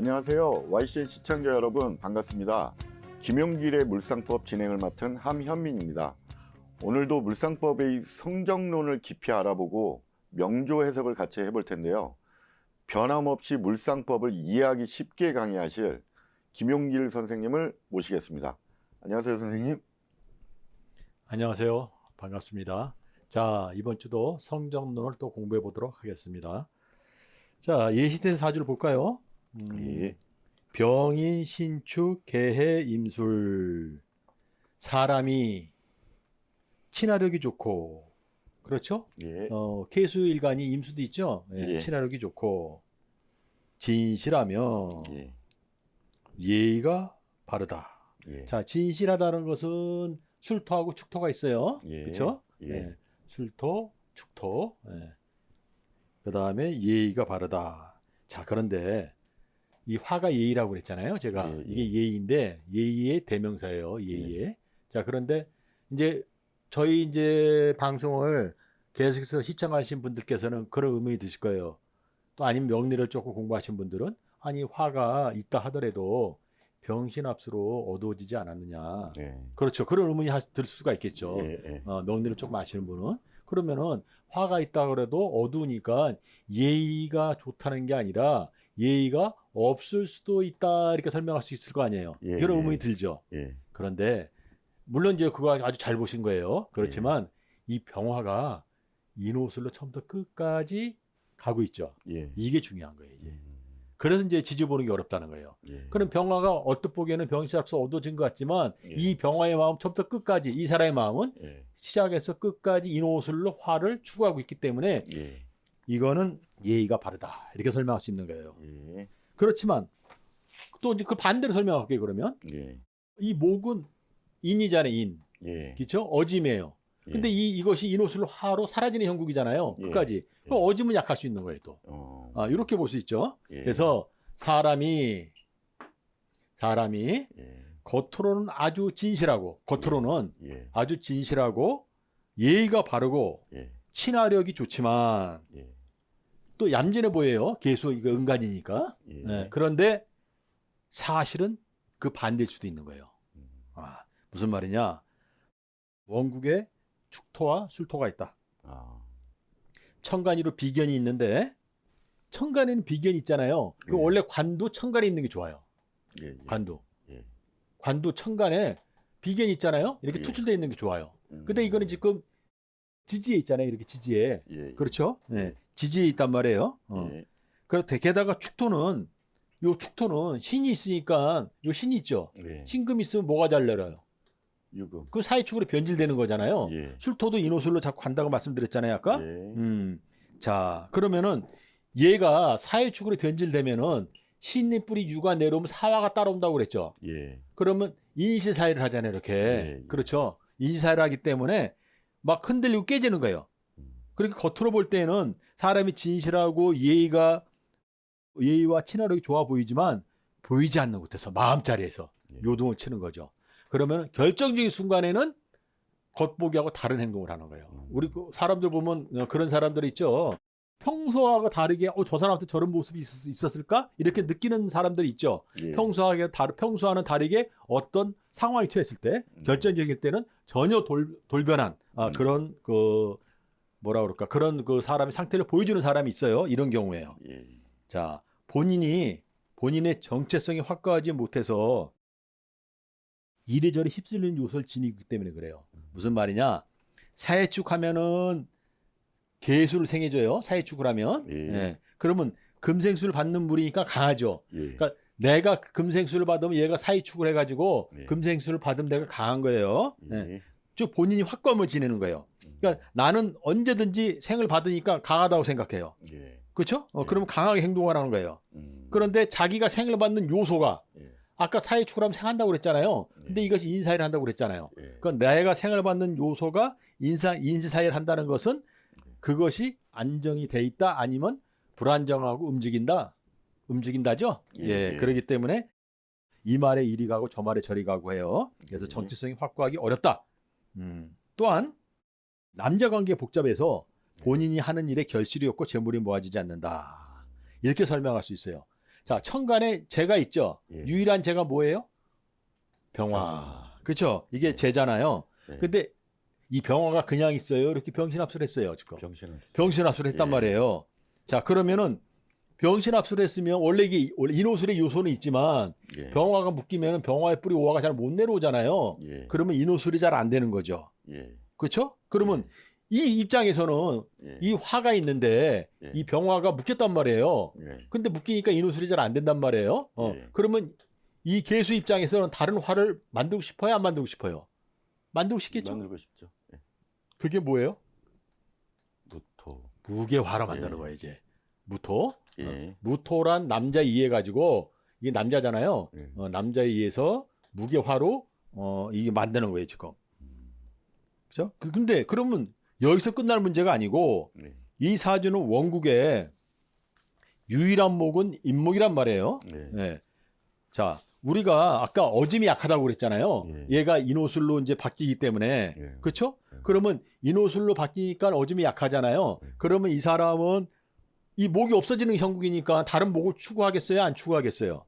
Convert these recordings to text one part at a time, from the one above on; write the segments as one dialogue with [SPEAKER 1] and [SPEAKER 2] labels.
[SPEAKER 1] 안녕하세요. YCN 시청자 여러분 반갑습니다. 김용길의 물상법 진행을 맡은 함현민입니다. 오늘도 물상법의 성정론을 깊이 알아보고 명조 해석을 같이 해볼 텐데요. 변함없이 물상법을 이해하기 쉽게 강의하실 김용길 선생님을 모시겠습니다. 안녕하세요, 선생님.
[SPEAKER 2] 안녕하세요. 반갑습니다. 자, 이번 주도 성정론을 또 공부해 보도록 하겠습니다. 자, 예시된 사주를 볼까요? 음,
[SPEAKER 1] 예.
[SPEAKER 2] 병인, 신축, 개해, 임술. 사람이 친화력이 좋고, 그렇죠?
[SPEAKER 1] 예.
[SPEAKER 2] 어, 계수 일간이 임수도 있죠? 예,
[SPEAKER 1] 예.
[SPEAKER 2] 친화력이 좋고, 진실하며
[SPEAKER 1] 예.
[SPEAKER 2] 예의가 바르다.
[SPEAKER 1] 예.
[SPEAKER 2] 자, 진실하다는 것은 술토하고 축토가 있어요.
[SPEAKER 1] 예.
[SPEAKER 2] 그렇죠?
[SPEAKER 1] 예.
[SPEAKER 2] 예. 술토, 축토. 예. 그다음에 예의가 바르다. 자, 그런데 이 화가 예의라고 그랬잖아요. 제가
[SPEAKER 1] 예, 예.
[SPEAKER 2] 이게 예의인데 예의의 대명사예요. 예의의. 자, 그런데 이제 저희 이제 방송을 계속해서 시청하신 분들께서는 그런 의문이 드실 거예요. 또 아니면 명리를 조금 공부하신 분들은 아니 화가 있다 하더라도 병신합수로 어두워지지 않았느냐.
[SPEAKER 1] 예.
[SPEAKER 2] 그렇죠. 그런 의문이 하- 들 수가 있겠죠.
[SPEAKER 1] 예. 예.
[SPEAKER 2] 어, 명리를 조금 아시는 분은 그러면은 화가 있다 그래도 어두우니까 예의가 좋다는 게 아니라 예의가 없을 수도 있다 이렇게 설명할 수 있을 거 아니에요.
[SPEAKER 1] 예,
[SPEAKER 2] 이런
[SPEAKER 1] 예.
[SPEAKER 2] 의문이 들죠.
[SPEAKER 1] 예.
[SPEAKER 2] 그런데 물론 이제 그거 아주 잘 보신 거예요. 그렇지만
[SPEAKER 1] 예.
[SPEAKER 2] 이 병화가 인호술로 처음부터 끝까지 가고 있죠.
[SPEAKER 1] 예.
[SPEAKER 2] 이게 중요한 거예요. 이제.
[SPEAKER 1] 음.
[SPEAKER 2] 그래서 이제 지져보는 게 어렵다는 거예요.
[SPEAKER 1] 예.
[SPEAKER 2] 그럼 병화가 어떻게 보기에는 병시합서 어두워진 것 같지만
[SPEAKER 1] 예.
[SPEAKER 2] 이 병화의 마음 처음부터 끝까지 이 사람의 마음은
[SPEAKER 1] 예.
[SPEAKER 2] 시작에서 끝까지 인호술로 화를 추구하고 있기 때문에
[SPEAKER 1] 예.
[SPEAKER 2] 이거는 예의가 바르다 이렇게 설명할 수 있는 거예요.
[SPEAKER 1] 예.
[SPEAKER 2] 그렇지만 또 이제 그 반대로 설명할게요. 그러면
[SPEAKER 1] 예.
[SPEAKER 2] 이 목은 인이잖아요. 인,
[SPEAKER 1] 예.
[SPEAKER 2] 그렇죠? 어짐이에요. 근데 이 이것이 인호술로 화로 사라지는 형국이잖아요.
[SPEAKER 1] 예.
[SPEAKER 2] 끝까지. 그럼 어짐은 약할 수 있는 거예요. 또
[SPEAKER 1] 어.
[SPEAKER 2] 아, 이렇게 볼 수 있죠.
[SPEAKER 1] 예.
[SPEAKER 2] 그래서 사람이 사람이
[SPEAKER 1] 예.
[SPEAKER 2] 겉으로는 아주 진실하고 겉으로는
[SPEAKER 1] 예.
[SPEAKER 2] 아주 진실하고 예의가 바르고
[SPEAKER 1] 예.
[SPEAKER 2] 친화력이 좋지만
[SPEAKER 1] 예.
[SPEAKER 2] 또 얌전해 보여요. 계수 이거 은간이니까.
[SPEAKER 1] 예.
[SPEAKER 2] 예, 그런데 사실은 그 반대일 수도 있는 거예요.
[SPEAKER 1] 음.
[SPEAKER 2] 아, 무슨 말이냐? 원국에 축토와 술토가 있다.
[SPEAKER 1] 아.
[SPEAKER 2] 천간이로 비견이 있는데 천간에는 비견이 있잖아요. 그
[SPEAKER 1] 예.
[SPEAKER 2] 원래 관도 천간에 있는 게 좋아요.
[SPEAKER 1] 예. 예.
[SPEAKER 2] 관도.
[SPEAKER 1] 예.
[SPEAKER 2] 관도 천간에 비견이 있잖아요. 이렇게
[SPEAKER 1] 예.
[SPEAKER 2] 투출되어 있는 게 좋아요.
[SPEAKER 1] 음.
[SPEAKER 2] 근데 이거는 지금 지지에 있잖아요. 이렇게 지지에.
[SPEAKER 1] 예.
[SPEAKER 2] 그렇죠? 네. 지지에 있단 말이에요. 어.
[SPEAKER 1] 예.
[SPEAKER 2] 그런데 게다가 축토는 요 축토는 신이 있으니까 요 신이 있죠.
[SPEAKER 1] 예.
[SPEAKER 2] 신금 있으면 뭐가 잘 내려요?
[SPEAKER 1] 유금.
[SPEAKER 2] 그 사이축으로 변질되는 거잖아요.
[SPEAKER 1] 예.
[SPEAKER 2] 술토도 인호술로 자꾸 간다고 말씀드렸잖아요, 아까.
[SPEAKER 1] 예.
[SPEAKER 2] 음. 자, 그러면은 얘가 사이축으로 변질되면은 신의 뿌리 유가 내려오면 사화가 따라온다고 그랬죠.
[SPEAKER 1] 예.
[SPEAKER 2] 그러면 인시사회를 하잖아요, 이렇게.
[SPEAKER 1] 예, 예.
[SPEAKER 2] 그렇죠. 인시사회를 하기 때문에 막 흔들리고 깨지는 거예요.
[SPEAKER 1] 음.
[SPEAKER 2] 그렇게 겉으로 볼 때는 사람이 진실하고 예의가 예의와 친화력이 좋아 보이지만 보이지 않는 곳에서 마음자리에서
[SPEAKER 1] 예.
[SPEAKER 2] 요동을 치는 거죠. 그러면 결정적인 순간에는 겉보기하고 다른 행동을 하는 거예요.
[SPEAKER 1] 음.
[SPEAKER 2] 우리 그 사람들 보면 어, 그런 사람들이 있죠. 평소와 다르게 어, 저 사람한테 저런 모습이 있었, 을까 이렇게 느끼는 사람들이 있죠.
[SPEAKER 1] 예.
[SPEAKER 2] 평소하게 다르, 평소와는 다르게 어떤 상황이 처했을 때
[SPEAKER 1] 음.
[SPEAKER 2] 결정적일 때는 전혀 돌, 돌변한 아,
[SPEAKER 1] 음.
[SPEAKER 2] 그런 그 뭐라 그럴까 그런 그 사람의 상태를 보여주는 사람이 있어요. 이런 경우에요.
[SPEAKER 1] 예.
[SPEAKER 2] 자 본인이 본인의 정체성이 확고하지 못해서 이래저래 휩쓸리는 요소를 지니기 때문에 그래요. 무슨 말이냐? 사회축 하면은 개수를 생해줘요. 사회축을 하면.
[SPEAKER 1] 예.
[SPEAKER 2] 예. 그러면 금생수를 받는 물이니까 강하죠.
[SPEAKER 1] 예.
[SPEAKER 2] 그러니까 내가 금생수를 받으면 얘가 사이축을 해가지고
[SPEAKER 1] 예.
[SPEAKER 2] 금생수를 받으면 내가 강한 거예요. 예.
[SPEAKER 1] 예.
[SPEAKER 2] 즉 본인이 확감을 지내는 거예요. 그러니까 나는 언제든지 생을 받으니까 강하다고 생각해요.
[SPEAKER 1] 예.
[SPEAKER 2] 그렇죠? 어,
[SPEAKER 1] 예.
[SPEAKER 2] 그러면 강하게 행동하라는 거예요.
[SPEAKER 1] 음.
[SPEAKER 2] 그런데 자기가 생을 받는 요소가
[SPEAKER 1] 예.
[SPEAKER 2] 아까 사회축을 하면 생한다고 그랬잖아요. 근데
[SPEAKER 1] 예.
[SPEAKER 2] 이것이 인사를 한다고 그랬잖아요.
[SPEAKER 1] 예.
[SPEAKER 2] 그러니까 내가 생을 받는 요소가 인사 인사를 한다는 것은 그것이 안정이 돼 있다 아니면 불안정하고 움직인다. 움직인다죠?
[SPEAKER 1] 예,
[SPEAKER 2] 예.
[SPEAKER 1] 예.
[SPEAKER 2] 그렇기 때문에 이 말에 이리 가고 저 말에 저리 가고 해요. 그래서
[SPEAKER 1] 예.
[SPEAKER 2] 정체성이 확고하기 어렵다. 음. 또한 남자 관계 복잡해서 본인이 하는 일에 결실이 없고 재물이 모아지지 않는다. 이렇게 설명할 수 있어요. 자, 천간에 재가 있죠.
[SPEAKER 1] 예.
[SPEAKER 2] 유일한 재가 뭐예요? 병화.
[SPEAKER 1] 아.
[SPEAKER 2] 그렇죠. 이게 재잖아요.
[SPEAKER 1] 네.
[SPEAKER 2] 근데 이 병화가 그냥 있어요. 이렇게 병신합수를 했어요, 지금.
[SPEAKER 1] 병신은
[SPEAKER 2] 병신합수를 했단
[SPEAKER 1] 예.
[SPEAKER 2] 말이에요. 자, 그러면은 병신합수를 했으면 원래 이게 원래 인호술의 요소는 있지만
[SPEAKER 1] 예.
[SPEAKER 2] 병화가 묶이면은 병화의 뿌리 오화가 잘 못 내려오잖아요.
[SPEAKER 1] 예.
[SPEAKER 2] 그러면 인호술이 잘 안 되는 거죠.
[SPEAKER 1] 예.
[SPEAKER 2] 그렇죠? 그러면 이 입장에서는
[SPEAKER 1] 예.
[SPEAKER 2] 이 화가 있는데
[SPEAKER 1] 예.
[SPEAKER 2] 이 병화가 묶였단 말이에요.
[SPEAKER 1] 예.
[SPEAKER 2] 근데 묶이니까 인호술이 잘 안 된단 말이에요. 어.
[SPEAKER 1] 예.
[SPEAKER 2] 그러면 이 개수 입장에서는 다른 화를 만들고 싶어요, 안 만들고 싶어요? 만들고 싶겠죠.
[SPEAKER 1] 만들고 싶죠. 예.
[SPEAKER 2] 그게 뭐예요?
[SPEAKER 1] 무토.
[SPEAKER 2] 무게화로 만드는
[SPEAKER 1] 예.
[SPEAKER 2] 거예요, 이제. 무토.
[SPEAKER 1] 예.
[SPEAKER 2] 어, 무토란 남자 이해 가지고 이게 남자잖아요.
[SPEAKER 1] 예.
[SPEAKER 2] 어, 남자 이해에서 무게화로 어, 이게 만드는 거예요, 지금.
[SPEAKER 1] 음.
[SPEAKER 2] 그죠? 그- 근데 그러면 여기서 끝날 문제가 아니고
[SPEAKER 1] 예.
[SPEAKER 2] 이 사주는 원국의 유일한 목은 인목이란 말이에요.
[SPEAKER 1] 예.
[SPEAKER 2] 예. 자, 우리가 아까 어짐이 약하다고 그랬잖아요.
[SPEAKER 1] 예.
[SPEAKER 2] 얘가 인호술로 이제 바뀌기 때문에.
[SPEAKER 1] 예.
[SPEAKER 2] 그렇죠?
[SPEAKER 1] 예.
[SPEAKER 2] 그러면 인호술로 바뀌니까 어짐이 약하잖아요.
[SPEAKER 1] 예.
[SPEAKER 2] 그러면 이 사람은 이 목이 없어지는 형국이니까 다른 목을 추구하겠어요? 안 추구하겠어요?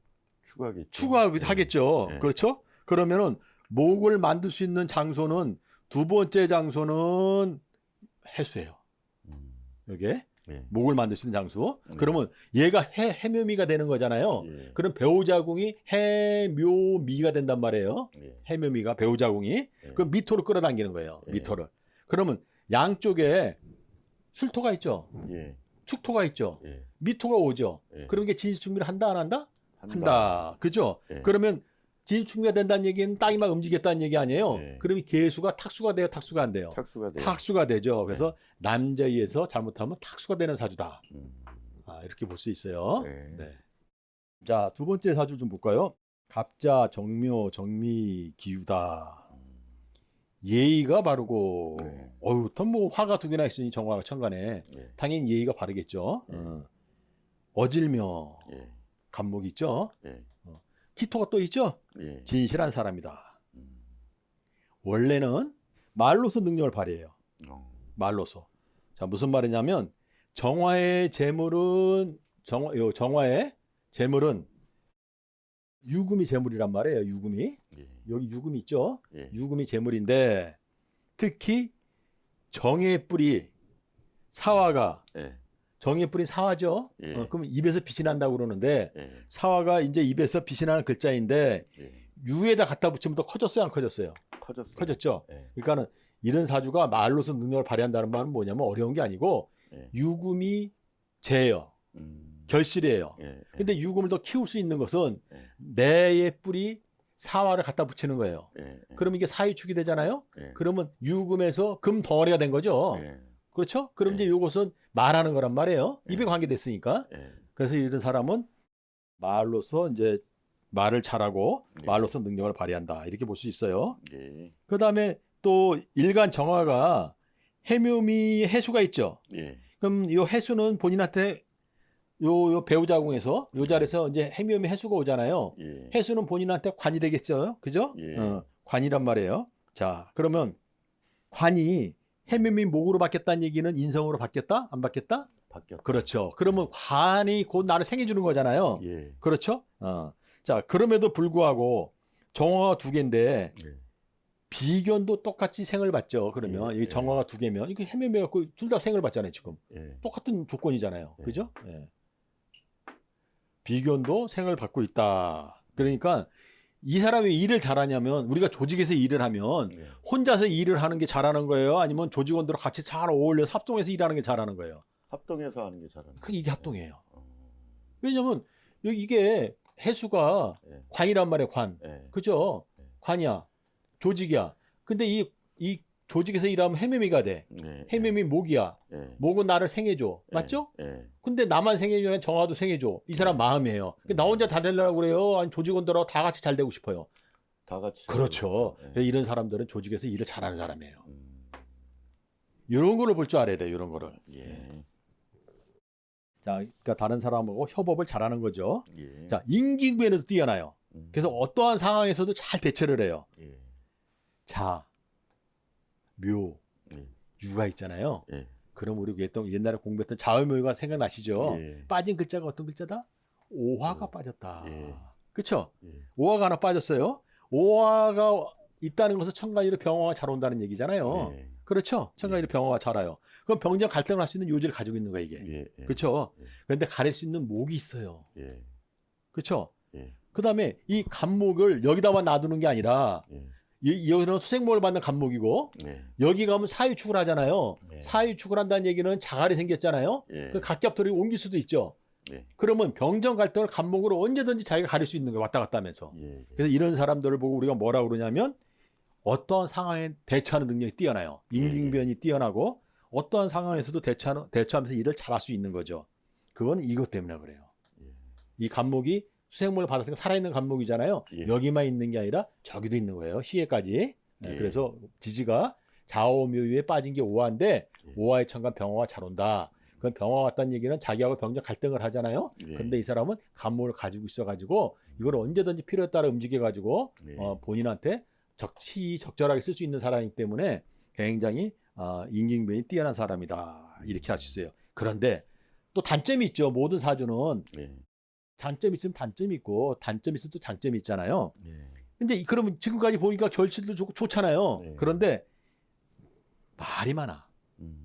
[SPEAKER 1] 추가하겠죠.
[SPEAKER 2] 추구하겠죠.
[SPEAKER 1] 예.
[SPEAKER 2] 그렇죠? 그러면은 목을 만들 수 있는 장소는 두 번째 장소는 해수예요.
[SPEAKER 1] 음.
[SPEAKER 2] 여기에
[SPEAKER 1] 예.
[SPEAKER 2] 목을 만들 수 있는 장소.
[SPEAKER 1] 네.
[SPEAKER 2] 그러면 얘가 해, 해묘미가 되는 거잖아요.
[SPEAKER 1] 예.
[SPEAKER 2] 그럼 배우자궁이 해묘미가 된단 말이에요.
[SPEAKER 1] 예.
[SPEAKER 2] 해묘미가 배우자궁이.
[SPEAKER 1] 예.
[SPEAKER 2] 그럼 미토를 끌어당기는 거예요.
[SPEAKER 1] 예.
[SPEAKER 2] 미토를. 그러면 양쪽에 술토가 있죠.
[SPEAKER 1] 예.
[SPEAKER 2] 축토가 있죠.
[SPEAKER 1] 예.
[SPEAKER 2] 미토가 오죠.
[SPEAKER 1] 예.
[SPEAKER 2] 그럼 이게 진시충미를 한다 안 한다? 한다. 그죠?
[SPEAKER 1] 예.
[SPEAKER 2] 그러면 진충미가 된다는 얘기는 땅이 막 움직였다는 얘기 아니에요.
[SPEAKER 1] 네.
[SPEAKER 2] 그럼 이 개수가 탁수가 돼요, 탁수가 안 돼요.
[SPEAKER 1] 착수가 돼요.
[SPEAKER 2] 탁수가 되죠. 그래서 남자의에서 잘못하면 탁수가 되는 사주다.
[SPEAKER 1] 음.
[SPEAKER 2] 아, 이렇게 볼 수 있어요.
[SPEAKER 1] 네.
[SPEAKER 2] 네. 자, 두 번째 사주 좀 볼까요? 갑자, 정묘, 정미, 기우다.
[SPEAKER 1] 음.
[SPEAKER 2] 예의가 바르고,
[SPEAKER 1] 네.
[SPEAKER 2] 어휴, 뭐 화가 두 개나 있으니 정화가 천간에
[SPEAKER 1] 예.
[SPEAKER 2] 당연히 예의가 바르겠죠.
[SPEAKER 1] 네.
[SPEAKER 2] 어. 어질며,
[SPEAKER 1] 예.
[SPEAKER 2] 간목이 있죠.
[SPEAKER 1] 예.
[SPEAKER 2] 기토가 또 있죠.
[SPEAKER 1] 예.
[SPEAKER 2] 진실한 사람이다.
[SPEAKER 1] 음.
[SPEAKER 2] 원래는 말로서 능력을 발휘해요.
[SPEAKER 1] 어.
[SPEAKER 2] 말로서. 자, 무슨 말이냐면 정화의 재물은 정화 요 정화의 재물은 유금이 재물이란 말이에요. 유금이.
[SPEAKER 1] 예.
[SPEAKER 2] 여기 유금이 있죠?
[SPEAKER 1] 예.
[SPEAKER 2] 유금이 재물인데 특히 정의 뿌리 사화가
[SPEAKER 1] 예.
[SPEAKER 2] 정의 뿌리 사화죠.
[SPEAKER 1] 예.
[SPEAKER 2] 어, 그럼 입에서 빛이 난다고 그러는데
[SPEAKER 1] 예.
[SPEAKER 2] 사화가 이제 입에서 빛이 나는 글자인데
[SPEAKER 1] 예.
[SPEAKER 2] 유에다 갖다 붙이면 더 커졌어요, 안 커졌어요?
[SPEAKER 1] 커졌어요.
[SPEAKER 2] 커졌죠.
[SPEAKER 1] 예.
[SPEAKER 2] 그러니까는 이런 사주가 말로서 능력을 발휘한다는 말은 뭐냐면 어려운 게 아니고
[SPEAKER 1] 예.
[SPEAKER 2] 유금이 재예요.
[SPEAKER 1] 음.
[SPEAKER 2] 결실이에요.
[SPEAKER 1] 예. 예.
[SPEAKER 2] 근데 유금을 더 키울 수 있는 것은
[SPEAKER 1] 예.
[SPEAKER 2] 내의 뿌리 사화를 갖다 붙이는 거예요.
[SPEAKER 1] 예. 예.
[SPEAKER 2] 그럼 이게 사위축이 되잖아요.
[SPEAKER 1] 예.
[SPEAKER 2] 그러면 유금에서 금 덩어리가 된 거죠.
[SPEAKER 1] 예.
[SPEAKER 2] 그렇죠? 그럼
[SPEAKER 1] 예.
[SPEAKER 2] 이제 요것은 말하는 거란 말이에요. 입에
[SPEAKER 1] 예.
[SPEAKER 2] 관계됐으니까.
[SPEAKER 1] 예.
[SPEAKER 2] 그래서 이런 사람은 말로서 이제 말을 잘하고
[SPEAKER 1] 예.
[SPEAKER 2] 말로서 능력을 발휘한다. 이렇게 볼 수 있어요.
[SPEAKER 1] 예.
[SPEAKER 2] 그 다음에 또 일간 정화가 해묘미 해수가 있죠.
[SPEAKER 1] 예.
[SPEAKER 2] 그럼 이 해수는 본인한테 요, 요 배우자궁에서 요 자리에서 이제 해묘미 해수가 오잖아요.
[SPEAKER 1] 예.
[SPEAKER 2] 해수는 본인한테 관이 되겠어요. 그죠?
[SPEAKER 1] 예.
[SPEAKER 2] 어, 관이란 말이에요. 자, 그러면 관이 해묘미 목으로 바뀌었다는 얘기는 인성으로 바뀌었다? 안 바뀌었다?
[SPEAKER 1] 바뀌었다.
[SPEAKER 2] 그렇죠. 그러면 관이 곧 나를 생해주는 거잖아요.
[SPEAKER 1] 예.
[SPEAKER 2] 그렇죠? 어. 자, 그럼에도 불구하고 정화가 두 개인데
[SPEAKER 1] 예.
[SPEAKER 2] 비견도 똑같이 생을 받죠. 그러면
[SPEAKER 1] 예,
[SPEAKER 2] 이게
[SPEAKER 1] 예.
[SPEAKER 2] 정화가 두 개면 이게 해매매 갖고 둘 다 생을 받잖아요. 지금
[SPEAKER 1] 예.
[SPEAKER 2] 똑같은 조건이잖아요.
[SPEAKER 1] 예.
[SPEAKER 2] 그죠? 예. 비견도 생을 받고 있다. 그러니까 이 사람이 왜 일을 잘하냐면 우리가 조직에서 일을 하면
[SPEAKER 1] 예.
[SPEAKER 2] 혼자서 일을 하는 게 잘하는 거예요. 아니면 조직원들과 같이 잘 어울려 서 합동해서 일하는 게 잘하는 거예요.
[SPEAKER 1] 합동해서 하는 게 잘하는.
[SPEAKER 2] 그 이게 합동이에요.
[SPEAKER 1] 어.
[SPEAKER 2] 왜냐면 이게 해수가
[SPEAKER 1] 예.
[SPEAKER 2] 관이란 말이에요. 관.
[SPEAKER 1] 예.
[SPEAKER 2] 그죠?
[SPEAKER 1] 네.
[SPEAKER 2] 관이야. 조직이야. 근데 이, 이 조직에서 일하면 해매미가 돼.
[SPEAKER 1] 예.
[SPEAKER 2] 해매미 목이야.
[SPEAKER 1] 예.
[SPEAKER 2] 목은 나를 생해줘.
[SPEAKER 1] 예.
[SPEAKER 2] 맞죠?
[SPEAKER 1] 예.
[SPEAKER 2] 근데 나만 생해주면 정화도 생해줘. 이 사람
[SPEAKER 1] 네.
[SPEAKER 2] 마음이에요. 나 혼자 다 되려고 그래요. 아니 조직원들하고 다 같이 잘 되고 싶어요.
[SPEAKER 1] 다 같이.
[SPEAKER 2] 그렇죠.
[SPEAKER 1] 예.
[SPEAKER 2] 이런 사람들은 조직에서 일을 잘하는 사람이에요.
[SPEAKER 1] 음.
[SPEAKER 2] 이런 거를 볼 줄 알아야 돼요. 이런 거를.
[SPEAKER 1] 예.
[SPEAKER 2] 자, 그러니까 다른 사람하고 협업을 잘하는 거죠.
[SPEAKER 1] 예.
[SPEAKER 2] 자, 인기구에도 뛰어나요.
[SPEAKER 1] 음.
[SPEAKER 2] 그래서 어떠한 상황에서도 잘 대처를 해요.
[SPEAKER 1] 예.
[SPEAKER 2] 자, 묘,
[SPEAKER 1] 예.
[SPEAKER 2] 유가 있잖아요.
[SPEAKER 1] 예.
[SPEAKER 2] 그럼 우리 옛날- 옛날에 공부했던 자음묘가 생각나시죠?
[SPEAKER 1] 예.
[SPEAKER 2] 빠진 글자가 어떤 글자다? 오화가
[SPEAKER 1] 예.
[SPEAKER 2] 빠졌다.
[SPEAKER 1] 예.
[SPEAKER 2] 그렇죠?
[SPEAKER 1] 예.
[SPEAKER 2] 오화가 하나 빠졌어요. 오화가 있다는 것은 천간이로 병화가 잘 온다는 얘기잖아요.
[SPEAKER 1] 예.
[SPEAKER 2] 그렇죠? 천간이로 병화가 잘 와요. 그럼 병정 갈등을 할 수 있는 요지를 가지고 있는 거야 이게.
[SPEAKER 1] 예. 예.
[SPEAKER 2] 그렇죠?
[SPEAKER 1] 예.
[SPEAKER 2] 그런데 가릴 수 있는 목이 있어요.
[SPEAKER 1] 예.
[SPEAKER 2] 그렇죠?
[SPEAKER 1] 예.
[SPEAKER 2] 그다음에 이 간목을 여기다만 놔두는 게 아니라
[SPEAKER 1] 예.
[SPEAKER 2] 이, 여기는 수생목을 받는 간목이고
[SPEAKER 1] 예.
[SPEAKER 2] 여기 가면 사유축을 하잖아요.
[SPEAKER 1] 예.
[SPEAKER 2] 사유축을 한다는 얘기는 자갈이 생겼잖아요.
[SPEAKER 1] 예.
[SPEAKER 2] 그 각겹돌이 옮길 수도 있죠.
[SPEAKER 1] 예.
[SPEAKER 2] 그러면 병정 갈등을 간목으로 언제든지 자기가 가릴 수 있는 거예요. 왔다 갔다 하면서.
[SPEAKER 1] 예.
[SPEAKER 2] 그래서 이런 사람들을 보고 우리가 뭐라 그러냐면 어떠한 상황에 대처하는 능력이 뛰어나요. 임기응변이 뛰어나고 어떠한 상황에서도 대처하는, 대처하면서 일을 잘할 수 있는 거죠. 그건 이것 때문에 그래요.
[SPEAKER 1] 예.
[SPEAKER 2] 이 간목이 수생물을 받았으니까 살아있는 간목이잖아요.
[SPEAKER 1] 예.
[SPEAKER 2] 여기만 있는 게 아니라 저기도 있는 거예요. 시에까지. 예,
[SPEAKER 1] 예.
[SPEAKER 2] 그래서 지지가 좌오묘유에 빠진 게 오화인데
[SPEAKER 1] 예.
[SPEAKER 2] 오화의 천간 병화가 잘 온다. 그건 병화 왔다는 얘기는 자기하고 병정 갈등을 하잖아요.
[SPEAKER 1] 예.
[SPEAKER 2] 근데 이 사람은 간목을 가지고 있어가지고 이걸 언제든지 필요에 따라 움직여가지고
[SPEAKER 1] 예.
[SPEAKER 2] 어, 본인한테 적시 적절하게 쓸 수 있는 사람이기 때문에 굉장히 어, 인기응변이 뛰어난 사람이다 이렇게 할 수 있어요. 그런데 또 단점이 있죠. 모든 사주는
[SPEAKER 1] 예.
[SPEAKER 2] 장점이 있으면 단점이 있고 단점이 있으면 또 장점이 있잖아요.
[SPEAKER 1] 예.
[SPEAKER 2] 근데 이- 그러면 지금까지 보니까 결실도 좋고 좋잖아요.
[SPEAKER 1] 네.
[SPEAKER 2] 그런데 말이 많아.
[SPEAKER 1] 음.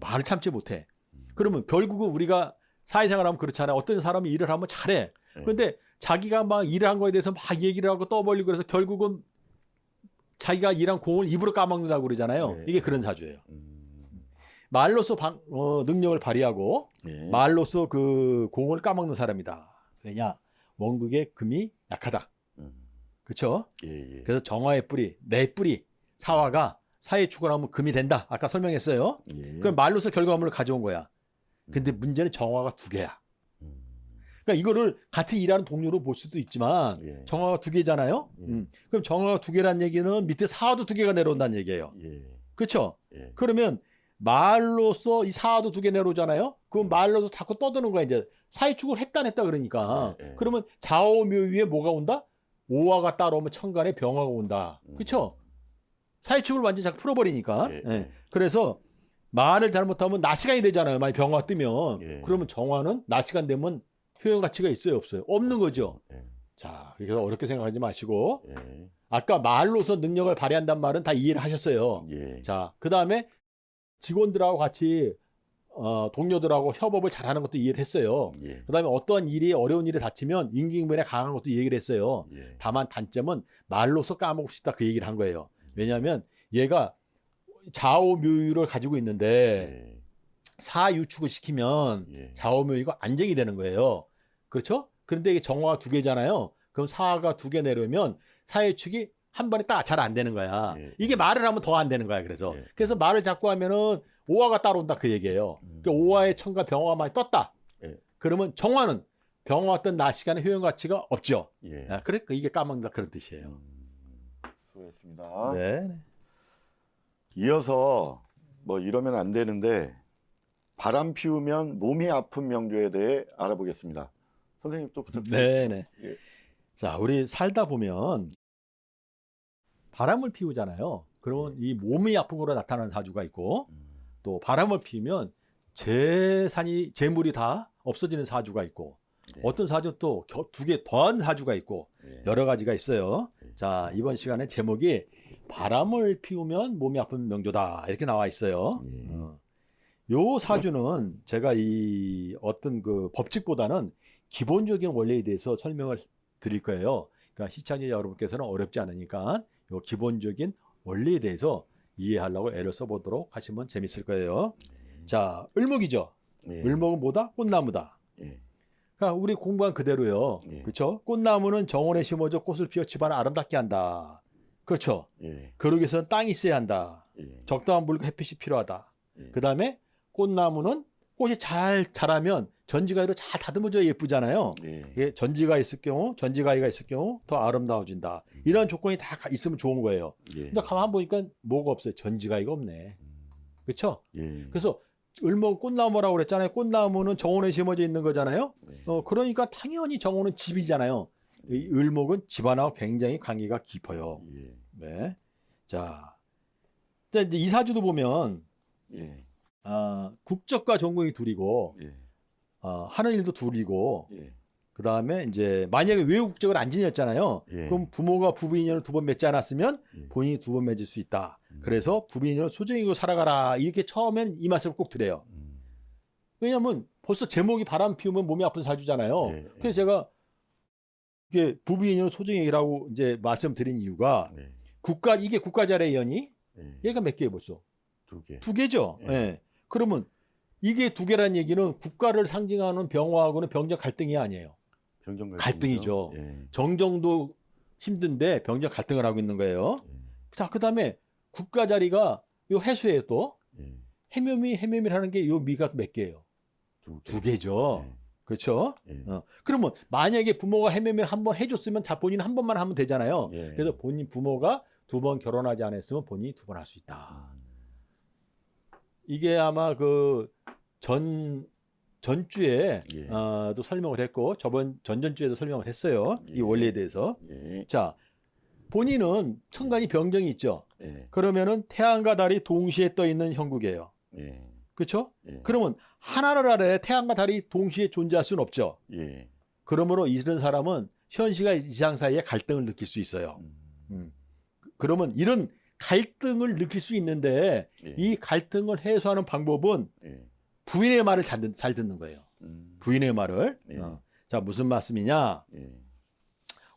[SPEAKER 2] 말을 참지 못해.
[SPEAKER 1] 음.
[SPEAKER 2] 그러면 결국은 우리가 사회생활하면 그렇잖아요. 어떤 사람이 일을 하면 잘해.
[SPEAKER 1] 예.
[SPEAKER 2] 그런데 자기가 막 일을 한 거에 대해서 막 얘기를 하고 떠벌리고 그래서 결국은 자기가 일한 공을 입으로 까먹는다고 그러잖아요.
[SPEAKER 1] 네.
[SPEAKER 2] 이게 그런 사주예요.
[SPEAKER 1] 음.
[SPEAKER 2] 말로써 방- 어, 능력을 발휘하고
[SPEAKER 1] 예.
[SPEAKER 2] 말로써 그 공을 까먹는 사람이다. 왜냐? 원국의 금이 약하다.
[SPEAKER 1] 음.
[SPEAKER 2] 그렇죠?
[SPEAKER 1] 예. 예.
[SPEAKER 2] 그래서 정화의 뿌리, 내 뿌리, 사화가 사회 축을하면 금이 된다. 아까 설명했어요.
[SPEAKER 1] 예.
[SPEAKER 2] 그럼 말로서 결과물을 가져온 거야. 근데 문제는 정화가 두 개야.
[SPEAKER 1] 음.
[SPEAKER 2] 그러니까 이거를 같이 일하는 동료로 볼 수도 있지만
[SPEAKER 1] 예.
[SPEAKER 2] 정화가 두 개잖아요.
[SPEAKER 1] 예.
[SPEAKER 2] 음. 그럼 정화가 두 개란 얘기는 밑에 사화도 두 개가 내려온다는 얘기예요.
[SPEAKER 1] 예.
[SPEAKER 2] 그렇죠?
[SPEAKER 1] 예.
[SPEAKER 2] 그러면 말로써 이 사화도 두 개 내려오잖아요. 그럼
[SPEAKER 1] 음.
[SPEAKER 2] 말로서 자꾸 떠드는 거야 이제 사회축을 했다 냈다 그러니까.
[SPEAKER 1] 예, 예.
[SPEAKER 2] 그러면 좌오묘위에 뭐가 온다? 오화가 따라오면 천간에 병화가 온다.
[SPEAKER 1] 음.
[SPEAKER 2] 그렇죠? 사회축을 완전 히 자꾸 풀어버리니까.
[SPEAKER 1] 예,
[SPEAKER 2] 예.
[SPEAKER 1] 예.
[SPEAKER 2] 그래서 말을 잘못하면 낮 시간이 되잖아요. 만약 병화 뜨면
[SPEAKER 1] 예.
[SPEAKER 2] 그러면 정화는 낮 시간 되면 효용 가치가 있어요, 없어요? 없는 거죠.
[SPEAKER 1] 예.
[SPEAKER 2] 자, 그래서 어렵게 생각하지 마시고
[SPEAKER 1] 예.
[SPEAKER 2] 아까 말로서 능력을 발휘한다는 말은 다 이해를 하셨어요.
[SPEAKER 1] 예.
[SPEAKER 2] 자, 그 다음에 직원들하고 같이 어, 동료들하고 협업을 잘하는 것도 이해를 했어요.
[SPEAKER 1] 예.
[SPEAKER 2] 그 다음에 어떠한 일이 어려운 일에 닥치면 임기응변에 강한 것도 얘기를 했어요.
[SPEAKER 1] 예.
[SPEAKER 2] 다만 단점은 말로서 까먹을 수 있다 그 얘기를 한 거예요. 왜냐하면 얘가 좌오묘유를 가지고 있는데
[SPEAKER 1] 예.
[SPEAKER 2] 사유축을 시키면
[SPEAKER 1] 예.
[SPEAKER 2] 좌오묘유가 안정이 되는 거예요. 그렇죠? 그런데 이게 정화가 두 개잖아요. 그럼 사가 두 개 내려오면 사유축이 한 번에 딱 잘 안 되는 거야.
[SPEAKER 1] 예.
[SPEAKER 2] 이게 말을 하면 더 안 되는 거야. 그래서
[SPEAKER 1] 예.
[SPEAKER 2] 그래서 말을 자꾸 하면은 오화가 따라온다 그 얘기예요.
[SPEAKER 1] 음.
[SPEAKER 2] 그러니까 오화의 천과 병화가 많이 떴다.
[SPEAKER 1] 예.
[SPEAKER 2] 그러면 정화는 병화 뜬낮 시간에 효용 가치가 없죠.
[SPEAKER 1] 예.
[SPEAKER 2] 아, 그러니까 이게 까먹는다 그런 뜻이에요.
[SPEAKER 1] 음. 수고했습니다.
[SPEAKER 2] 네.
[SPEAKER 1] 이어서 뭐 이러면 안 되는데 바람 피우면 몸이 아픈 명조에 대해 알아보겠습니다. 선생님 또 부탁드립니다.
[SPEAKER 2] 네, 네.
[SPEAKER 1] 예.
[SPEAKER 2] 자, 우리 살다 보면 바람을 피우잖아요. 그러면 이 몸이 아픈 거로 나타나는 사주가 있고
[SPEAKER 1] 음.
[SPEAKER 2] 또 바람을 피우면 재산이 재물이 다 없어지는 사주가 있고
[SPEAKER 1] 예.
[SPEAKER 2] 어떤 사주 또 두 개 더한 사주가 있고
[SPEAKER 1] 예.
[SPEAKER 2] 여러 가지가 있어요.
[SPEAKER 1] 예.
[SPEAKER 2] 자, 이번 시간에 제목이 바람을 피우면 몸이 아픈 명조다. 이렇게 나와 있어요.
[SPEAKER 1] 예.
[SPEAKER 2] 어. 요 사주는 제가 이 어떤 그 법칙보다는 기본적인 원리에 대해서 설명을 드릴 거예요. 그러니까 시청자 여러분께서는 어렵지 않으니까 요 기본적인 원리에 대해서 이해하려고 애를 써보도록 하시면 재밌을 거예요. 자, 을목이죠.
[SPEAKER 1] 예.
[SPEAKER 2] 을목은 뭐다? 꽃나무다.
[SPEAKER 1] 예.
[SPEAKER 2] 그러니까 우리 공부한 그대로요.
[SPEAKER 1] 예.
[SPEAKER 2] 그렇죠? 꽃나무는 정원에 심어져 꽃을 피워 집안을 아름답게 한다. 그렇죠?
[SPEAKER 1] 예.
[SPEAKER 2] 그러기 위해서는 땅이 있어야 한다.
[SPEAKER 1] 예.
[SPEAKER 2] 적당한 물과 햇빛이 필요하다.
[SPEAKER 1] 예.
[SPEAKER 2] 그 다음에 꽃나무는 꽃이 잘 자라면 전지가위로 잘 다듬어져 예쁘잖아요.
[SPEAKER 1] 예.
[SPEAKER 2] 이게 전지가 있을 경우, 전지가위가 있을 경우 더 아름다워진다. 이런 조건이 다 가- 있으면 좋은 거예요.
[SPEAKER 1] 예.
[SPEAKER 2] 근데 가만 보니까 뭐가 없어요. 전지가위가 없네. 그렇죠?
[SPEAKER 1] 예.
[SPEAKER 2] 그래서 을목 꽃나무라고 그랬잖아요. 꽃나무는 정원에 심어져 있는 거잖아요.
[SPEAKER 1] 예.
[SPEAKER 2] 어, 그러니까 당연히 정원은 집이잖아요. 이 을목은 집안하고 굉장히 관계가 깊어요.
[SPEAKER 1] 예.
[SPEAKER 2] 네. 자, 자, 이제 이 사주도 보면
[SPEAKER 1] 예.
[SPEAKER 2] 아, 국적과 전공이 둘이고
[SPEAKER 1] 예.
[SPEAKER 2] 어, 하는 일도 둘이고
[SPEAKER 1] 예.
[SPEAKER 2] 그 다음에 이제 만약에 외국 국적을 안 지녔잖아요.
[SPEAKER 1] 예.
[SPEAKER 2] 그럼 부모가 부부 인연을 두 번 맺지 않았으면
[SPEAKER 1] 예.
[SPEAKER 2] 본인이 두 번 맺을 수 있다.
[SPEAKER 1] 음.
[SPEAKER 2] 그래서 부부 인연을 소중히고 살아가라. 이렇게 처음엔 이 말씀을 꼭 드려요.
[SPEAKER 1] 음.
[SPEAKER 2] 왜냐하면 벌써 제목이 바람 피우면 몸이 아픈 사주잖아요.
[SPEAKER 1] 예, 예.
[SPEAKER 2] 그래서 제가 이게 부부 인연을 소중히라고 이제 말씀드린 이유가
[SPEAKER 1] 네.
[SPEAKER 2] 국가 이게 국가자의 연이
[SPEAKER 1] 예.
[SPEAKER 2] 얘가 몇 개예요 벌써
[SPEAKER 1] 두 개.
[SPEAKER 2] 두 개죠.
[SPEAKER 1] 예.
[SPEAKER 2] 예. 그러면 이게 두 개란 얘기는 국가를 상징하는 병화하고는 병적 갈등이 아니에요.
[SPEAKER 1] 병정
[SPEAKER 2] 갈등이죠.
[SPEAKER 1] 예.
[SPEAKER 2] 정정도 힘든데 병적 갈등을 하고 있는 거예요.
[SPEAKER 1] 예.
[SPEAKER 2] 자, 그다음에 국가 자리가 요 해수예요 또
[SPEAKER 1] 예.
[SPEAKER 2] 해묘미 해묘미라는 게 요 미가 몇 개예요?
[SPEAKER 1] 두 개.
[SPEAKER 2] 두 개죠. 그렇죠?
[SPEAKER 1] 예.
[SPEAKER 2] 어. 그러면 만약에 부모가 해묘미를 한 번 해줬으면 자 본인 한 번만 하면 되잖아요.
[SPEAKER 1] 예.
[SPEAKER 2] 그래서 본인 부모가 두 번 결혼하지 않았으면 본인이 두 번 할 수 있다.
[SPEAKER 1] 음.
[SPEAKER 2] 이게 아마 그 전 전주에
[SPEAKER 1] 예.
[SPEAKER 2] 어, 또 설명을 했고 저번 전전주에도 설명을 했어요. 이
[SPEAKER 1] 예.
[SPEAKER 2] 원리에 대해서.
[SPEAKER 1] 예.
[SPEAKER 2] 자, 본인은 천간이 병정이 있죠.
[SPEAKER 1] 예.
[SPEAKER 2] 그러면은 태양과 달이 동시에 떠 있는 형국이에요.
[SPEAKER 1] 예.
[SPEAKER 2] 그렇죠?
[SPEAKER 1] 예.
[SPEAKER 2] 그러면 하나를 아래 태양과 달이 동시에 존재할 수는 없죠.
[SPEAKER 1] 예.
[SPEAKER 2] 그러므로 이런 사람은 현시가 이상 사이에 갈등을 느낄 수 있어요.
[SPEAKER 1] 음.
[SPEAKER 2] 음. 그러면 이런 갈등을 느낄 수 있는데
[SPEAKER 1] 예.
[SPEAKER 2] 이 갈등을 해소하는 방법은
[SPEAKER 1] 예.
[SPEAKER 2] 부인의 말을 잘, 듣- 잘 듣는 거예요.
[SPEAKER 1] 음.
[SPEAKER 2] 부인의 말을.
[SPEAKER 1] 예.
[SPEAKER 2] 어. 자, 무슨 말씀이냐?
[SPEAKER 1] 예.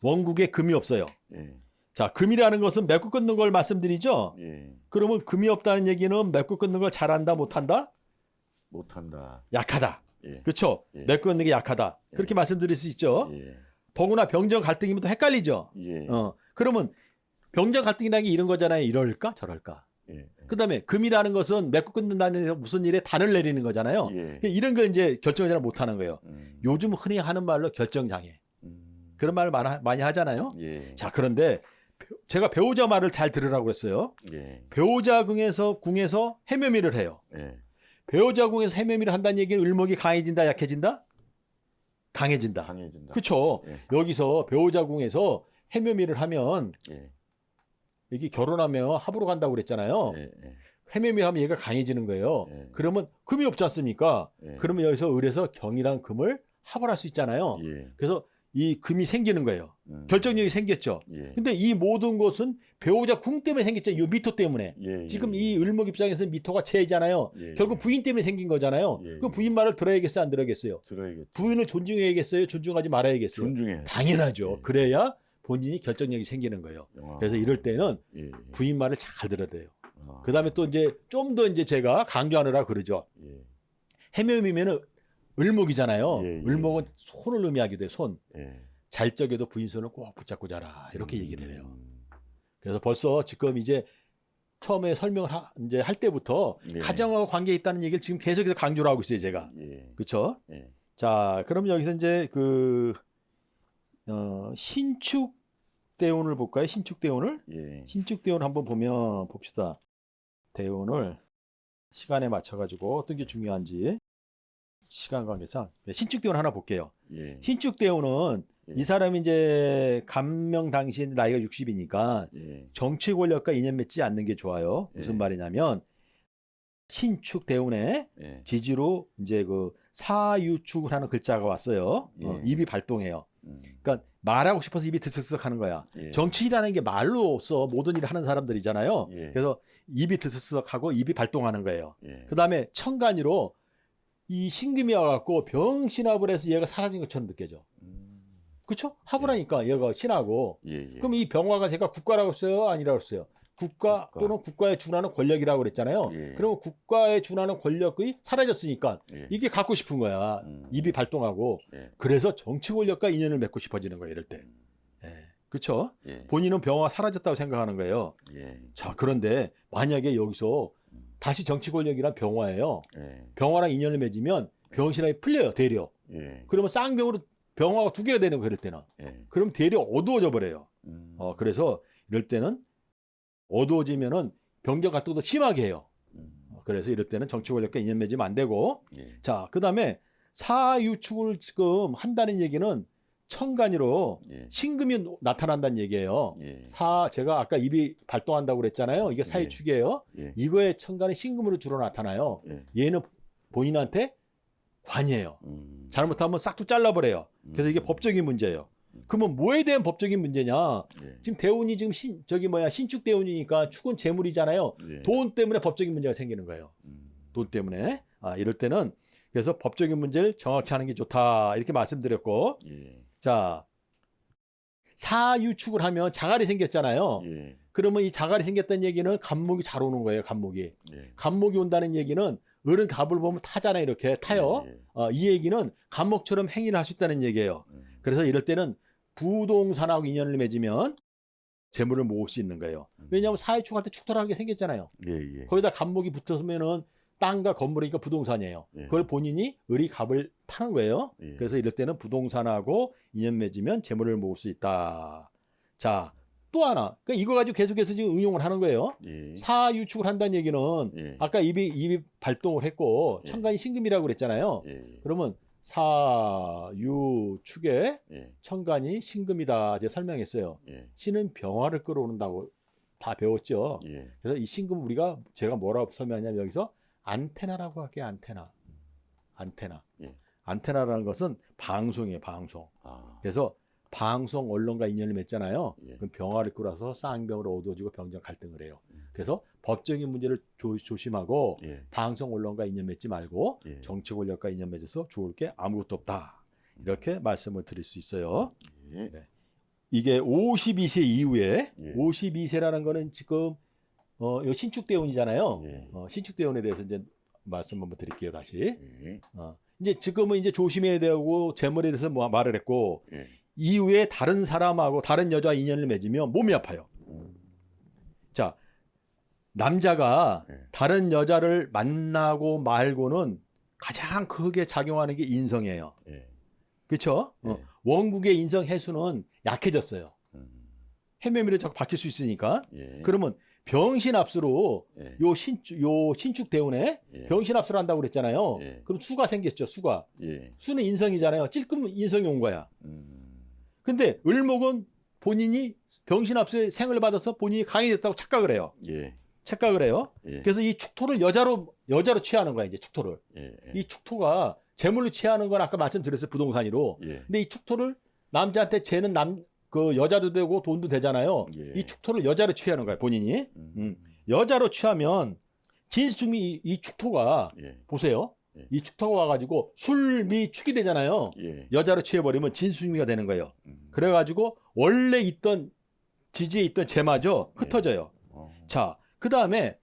[SPEAKER 2] 원국에 금이 없어요.
[SPEAKER 1] 예.
[SPEAKER 2] 자, 금이라는 것은 맺고 끊는 걸 말씀드리죠.
[SPEAKER 1] 예.
[SPEAKER 2] 그러면 금이 없다는 얘기는 맺고 끊는 걸 잘한다, 못한다?
[SPEAKER 1] 못한다.
[SPEAKER 2] 약하다.
[SPEAKER 1] 예.
[SPEAKER 2] 그렇죠?
[SPEAKER 1] 예.
[SPEAKER 2] 맺고 끊는 게 약하다. 그렇게
[SPEAKER 1] 예.
[SPEAKER 2] 말씀드릴 수 있죠.
[SPEAKER 1] 예.
[SPEAKER 2] 더구나 병정 갈등이면 또 헷갈리죠.
[SPEAKER 1] 예.
[SPEAKER 2] 어. 그러면 병정 갈등이라는 게 이런 거잖아요. 이럴까? 저럴까?
[SPEAKER 1] 예.
[SPEAKER 2] 그다음에 금이라는 것은 맺고 끊는다는 게 무슨 일에 단을 내리는 거잖아요.
[SPEAKER 1] 예.
[SPEAKER 2] 이런 걸 이제 결정을 잘 못하는 거예요.
[SPEAKER 1] 음.
[SPEAKER 2] 요즘 흔히 하는 말로 결정장애.
[SPEAKER 1] 음.
[SPEAKER 2] 그런 말을 많이, 많이 하잖아요.
[SPEAKER 1] 예.
[SPEAKER 2] 자, 그런데 배- 제가 배우자 말을 잘 들으라고 했어요.
[SPEAKER 1] 예.
[SPEAKER 2] 배우자 궁에서 궁에서 해묘미를 해요.
[SPEAKER 1] 예.
[SPEAKER 2] 배우자 궁에서 해묘미를 한다는 얘기는 을목이 강해진다, 약해진다? 강해진다.
[SPEAKER 1] 강해진다.
[SPEAKER 2] 그렇죠.
[SPEAKER 1] 예.
[SPEAKER 2] 여기서 배우자 궁에서 해묘미를 하면
[SPEAKER 1] 예.
[SPEAKER 2] 이게 결혼하면 합으로 간다고 그랬잖아요.
[SPEAKER 1] 예. 예.
[SPEAKER 2] 해묘미 하면 얘가 강해지는 거예요.
[SPEAKER 1] 예.
[SPEAKER 2] 그러면 금이 없지 않습니까?
[SPEAKER 1] 예.
[SPEAKER 2] 그러면 여기서 을에서 경이랑 금을 합을 할 수 있잖아요.
[SPEAKER 1] 예.
[SPEAKER 2] 그래서 이 금이 생기는 거예요.
[SPEAKER 1] 음.
[SPEAKER 2] 결정력이 생겼죠.
[SPEAKER 1] 예.
[SPEAKER 2] 근데 이 모든 것은 배우자 궁 때문에 생겼죠. 이 미토 때문에.
[SPEAKER 1] 예.
[SPEAKER 2] 지금
[SPEAKER 1] 예.
[SPEAKER 2] 이 을목 입장에서는 미토가 제잖아요.
[SPEAKER 1] 예.
[SPEAKER 2] 결국 부인 때문에 생긴 거잖아요.
[SPEAKER 1] 예,
[SPEAKER 2] 그
[SPEAKER 1] 예.
[SPEAKER 2] 부인 말을 들어야겠어요, 안 들어야겠어요?
[SPEAKER 1] 들어야겠죠.
[SPEAKER 2] 부인을 존중해야겠어요, 존중하지 말아야겠어요?
[SPEAKER 1] 존중해.
[SPEAKER 2] 당연하죠.
[SPEAKER 1] 예.
[SPEAKER 2] 그래야 본인이 결정력이 생기는 거예요.
[SPEAKER 1] 영화.
[SPEAKER 2] 그래서 이럴 때는
[SPEAKER 1] 예. 예.
[SPEAKER 2] 부인 말을 잘 들어야 돼요.
[SPEAKER 1] 아.
[SPEAKER 2] 그 다음에 또 이제 좀 더 이제 제가 강조하느라 그러죠.
[SPEAKER 1] 예.
[SPEAKER 2] 해묘미면은 을목이잖아요.
[SPEAKER 1] 예, 예.
[SPEAKER 2] 을목은 손을 의미하기도 해요. 손.
[SPEAKER 1] 예.
[SPEAKER 2] 잘 적에도 부인 손을 꼭 붙잡고 자라. 이렇게
[SPEAKER 1] 음.
[SPEAKER 2] 얘기를 해요. 그래서 벌써 지금 이제 처음에 설명을 하, 이제 할 때부터
[SPEAKER 1] 예.
[SPEAKER 2] 가정하고 관계 있다는 얘기를 지금 계속해서 강조를 하고 있어요, 제가.
[SPEAKER 1] 예.
[SPEAKER 2] 그렇죠?
[SPEAKER 1] 예.
[SPEAKER 2] 자, 그럼 여기서 이제 그 어, 신축 대운을 볼까요? 신축 대운을?
[SPEAKER 1] 예.
[SPEAKER 2] 신축 대운 한번 보면 봅시다. 대운을 시간에 맞춰 가지고 어떤 게 중요한지 시간 관계상 네, 신축 대운 하나 볼게요.
[SPEAKER 1] 예.
[SPEAKER 2] 신축 대운은
[SPEAKER 1] 예.
[SPEAKER 2] 이 사람이 이제 감명 당시에 나이가 60이니까
[SPEAKER 1] 예.
[SPEAKER 2] 정치 권력과 인연 맺지 않는 게 좋아요. 무슨
[SPEAKER 1] 예.
[SPEAKER 2] 말이냐면 신축 대운에
[SPEAKER 1] 예.
[SPEAKER 2] 지지로 이제 그 사유축을 하는 글자가 왔어요. 어,
[SPEAKER 1] 예.
[SPEAKER 2] 입이 발동해요.
[SPEAKER 1] 음.
[SPEAKER 2] 그러니까 말하고 싶어서 입이 들썩들썩 하는 거야.
[SPEAKER 1] 예.
[SPEAKER 2] 정치인이라는 게 말로써 모든 일을 하는 사람들이잖아요.
[SPEAKER 1] 예.
[SPEAKER 2] 그래서 입이 들썩들썩 하고 입이 발동하는 거예요.
[SPEAKER 1] 예.
[SPEAKER 2] 그 다음에 천간이로 이 신금이 와갖고 병신합을 해서 얘가 사라진 것처럼 느껴져.
[SPEAKER 1] 음.
[SPEAKER 2] 그쵸? 합을 하니까 얘가 신하고.
[SPEAKER 1] 예. 예.
[SPEAKER 2] 그럼 이 병화가 제가 국가라고 했어요? 아니라고 했어요? 국가,
[SPEAKER 1] 국가.
[SPEAKER 2] 또는 국가에 준하는 권력이라고 그랬잖아요.
[SPEAKER 1] 예.
[SPEAKER 2] 그러면 국가에 준하는 권력이 사라졌으니까
[SPEAKER 1] 예.
[SPEAKER 2] 이게 갖고 싶은 거야.
[SPEAKER 1] 음.
[SPEAKER 2] 입이 발동하고.
[SPEAKER 1] 예.
[SPEAKER 2] 그래서 정치 권력과 인연을 맺고 싶어지는 거예요, 이럴 때.
[SPEAKER 1] 음.
[SPEAKER 2] 예. 그쵸?
[SPEAKER 1] 예.
[SPEAKER 2] 본인은 병화가 사라졌다고 생각하는 거예요.
[SPEAKER 1] 예.
[SPEAKER 2] 자, 그런데 만약에 여기서
[SPEAKER 1] 음.
[SPEAKER 2] 다시 정치 권력이란 병화예요.
[SPEAKER 1] 예.
[SPEAKER 2] 병화랑 인연을 맺으면 병신함이 풀려요, 대려.
[SPEAKER 1] 예.
[SPEAKER 2] 그러면 쌍병으로 병화가 두 개가 되는 거예요, 그럴 때는.
[SPEAKER 1] 예.
[SPEAKER 2] 그럼 대려 어두워져 버려요.
[SPEAKER 1] 음.
[SPEAKER 2] 어, 그래서 이럴 때는 어두워지면은 병적 갈등도 심하게 해요.
[SPEAKER 1] 음.
[SPEAKER 2] 어, 그래서 이럴 때는 정치 권력과 인연 맺으면 안 되고.
[SPEAKER 1] 예.
[SPEAKER 2] 자, 그 다음에 사유축을 지금 한다는 얘기는 천간이로
[SPEAKER 1] 예.
[SPEAKER 2] 신금이 나타난다는 얘기예요.
[SPEAKER 1] 예.
[SPEAKER 2] 사 제가 아까 입이 발동한다고 그랬잖아요. 이게 사유축이에요.
[SPEAKER 1] 예.
[SPEAKER 2] 이거의 천간이 신금으로 주로 나타나요.
[SPEAKER 1] 예.
[SPEAKER 2] 얘는 본인한테 관이에요.
[SPEAKER 1] 음.
[SPEAKER 2] 잘못하면 싹둑 잘라버려요. 그래서 이게
[SPEAKER 1] 음.
[SPEAKER 2] 법적인 문제예요. 그러면 뭐에 대한 법적인 문제냐?
[SPEAKER 1] 예.
[SPEAKER 2] 지금 대운이 지금 신 저기 뭐야 신축 대운이니까 축은 재물이잖아요.
[SPEAKER 1] 예.
[SPEAKER 2] 돈 때문에 법적인 문제가 생기는 거예요.
[SPEAKER 1] 음.
[SPEAKER 2] 돈 때문에 아 이럴 때는 그래서 법적인 문제를 정확히 하는 게 좋다 이렇게 말씀드렸고
[SPEAKER 1] 예.
[SPEAKER 2] 자 사유축을 하면 자갈이 생겼잖아요.
[SPEAKER 1] 예.
[SPEAKER 2] 그러면 이 자갈이 생겼다는 얘기는 간목이 잘 오는 거예요. 간목이
[SPEAKER 1] 예.
[SPEAKER 2] 간목이 온다는 얘기는 어른 갑을 보면 타잖아요. 이렇게 타요.
[SPEAKER 1] 예.
[SPEAKER 2] 어, 이 얘기는 간목처럼 행위를 할 수 있다는 얘기예요.
[SPEAKER 1] 음.
[SPEAKER 2] 그래서 이럴 때는 부동산하고 인연을 맺으면 재물을 모을 수 있는 거예요. 왜냐하면 사회축 할때 축토라는 게 생겼잖아요.
[SPEAKER 1] 예. 예.
[SPEAKER 2] 거기다 간목이 붙었으면은 땅과 건물이니까 부동산이에요.
[SPEAKER 1] 예.
[SPEAKER 2] 그걸 본인이 을이 갑을 타는 거예요.
[SPEAKER 1] 예.
[SPEAKER 2] 그래서 이럴 때는 부동산하고 인연 맺으면 재물을 모을 수 있다. 자, 또 하나. 그러니까 이거 가지고 계속해서 지금 응용을 하는 거예요.
[SPEAKER 1] 예.
[SPEAKER 2] 사유축을 한다는 얘기는
[SPEAKER 1] 예.
[SPEAKER 2] 아까 입이 입이 발동을 했고
[SPEAKER 1] 예.
[SPEAKER 2] 천간이 신금이라고 그랬잖아요.
[SPEAKER 1] 예.
[SPEAKER 2] 그러면 사유축에
[SPEAKER 1] 예.
[SPEAKER 2] 천간이 신금이다. 제가 설명했어요.
[SPEAKER 1] 예.
[SPEAKER 2] 신은 병화를 끌어오는다고 다 배웠죠.
[SPEAKER 1] 예.
[SPEAKER 2] 그래서 이 신금 우리가 제가 뭐라고 설명하냐면 여기서 안테나라고 할게요. 안테나. 안테나.
[SPEAKER 1] 예.
[SPEAKER 2] 안테나라는 것은 방송이에요. 방송.
[SPEAKER 1] 아.
[SPEAKER 2] 그래서 방송 언론과 인연을 맺잖아요.
[SPEAKER 1] 예.
[SPEAKER 2] 그럼 병화를 끌어서 쌍병으로 어두워지고 병정 갈등을 해요.
[SPEAKER 1] 음.
[SPEAKER 2] 그래서 법적인 문제를 조, 조심하고
[SPEAKER 1] 예.
[SPEAKER 2] 방송 언론과 인연 맺지 말고
[SPEAKER 1] 예.
[SPEAKER 2] 정치 권력과 인연 맺어서 좋을 게 아무것도 없다. 이렇게 말씀을 드릴 수 있어요.
[SPEAKER 1] 예.
[SPEAKER 2] 이게 52세 이후에
[SPEAKER 1] 예.
[SPEAKER 2] 52세라는 거는 지금 어, 요 신축대운이잖아요.
[SPEAKER 1] 예.
[SPEAKER 2] 어, 신축대운에 대해서 이제 말씀 한번 드릴게요, 다시.
[SPEAKER 1] 예.
[SPEAKER 2] 어, 이제 지금은 이제 조심해야 되고 재물에 대해서 뭐 말을 했고
[SPEAKER 1] 예.
[SPEAKER 2] 이후에 다른 사람하고 다른 여자와 인연을 맺으면 몸이 아파요.
[SPEAKER 1] 음.
[SPEAKER 2] 자, 남자가
[SPEAKER 1] 예.
[SPEAKER 2] 다른 여자를 만나고 말고는 가장 크게 작용하는 게 인성이에요.
[SPEAKER 1] 예.
[SPEAKER 2] 그렇죠?
[SPEAKER 1] 예.
[SPEAKER 2] 원국의 인성 해수는 약해졌어요.
[SPEAKER 1] 음.
[SPEAKER 2] 해매미로 자꾸 바뀔 수 있으니까.
[SPEAKER 1] 예.
[SPEAKER 2] 그러면 병신합수로
[SPEAKER 1] 예.
[SPEAKER 2] 요 신축 요 신축 대운에
[SPEAKER 1] 예.
[SPEAKER 2] 병신합수를 한다고 그랬잖아요.
[SPEAKER 1] 예.
[SPEAKER 2] 그럼 수가 생겼죠. 수가.
[SPEAKER 1] 예.
[SPEAKER 2] 수는 인성이잖아요. 찔끔 인성이 온 거야.
[SPEAKER 1] 음.
[SPEAKER 2] 근데 을목은 본인이 병신합수에 생을 받아서 본인이 강해졌다고 착각을 해요.
[SPEAKER 1] 예.
[SPEAKER 2] 착각을 해요.
[SPEAKER 1] 예.
[SPEAKER 2] 그래서 이 축토를 여자로 여자로 취하는 거야 이제 축토를.
[SPEAKER 1] 예.
[SPEAKER 2] 이 축토가 재물로 취하는 건 아까 말씀드렸어요 부동산으로.
[SPEAKER 1] 예.
[SPEAKER 2] 근데 이 축토를 남자한테 쟤는 남 그 여자도 되고 돈도 되잖아요.
[SPEAKER 1] 예.
[SPEAKER 2] 이 축토를 여자로 취하는 거야 본인이.
[SPEAKER 1] 음.
[SPEAKER 2] 음. 여자로 취하면 진수축미 이, 이 축토가
[SPEAKER 1] 예.
[SPEAKER 2] 보세요.
[SPEAKER 1] 예.
[SPEAKER 2] 이 축토가 와가지고 술미 축이 되잖아요.
[SPEAKER 1] 예.
[SPEAKER 2] 여자로 취해버리면 진수축미가 되는 거예요.
[SPEAKER 1] 음.
[SPEAKER 2] 그래가지고 원래 있던 지지에 있던 재마저 흩어져요.
[SPEAKER 1] 어.
[SPEAKER 2] 자, 그 다음에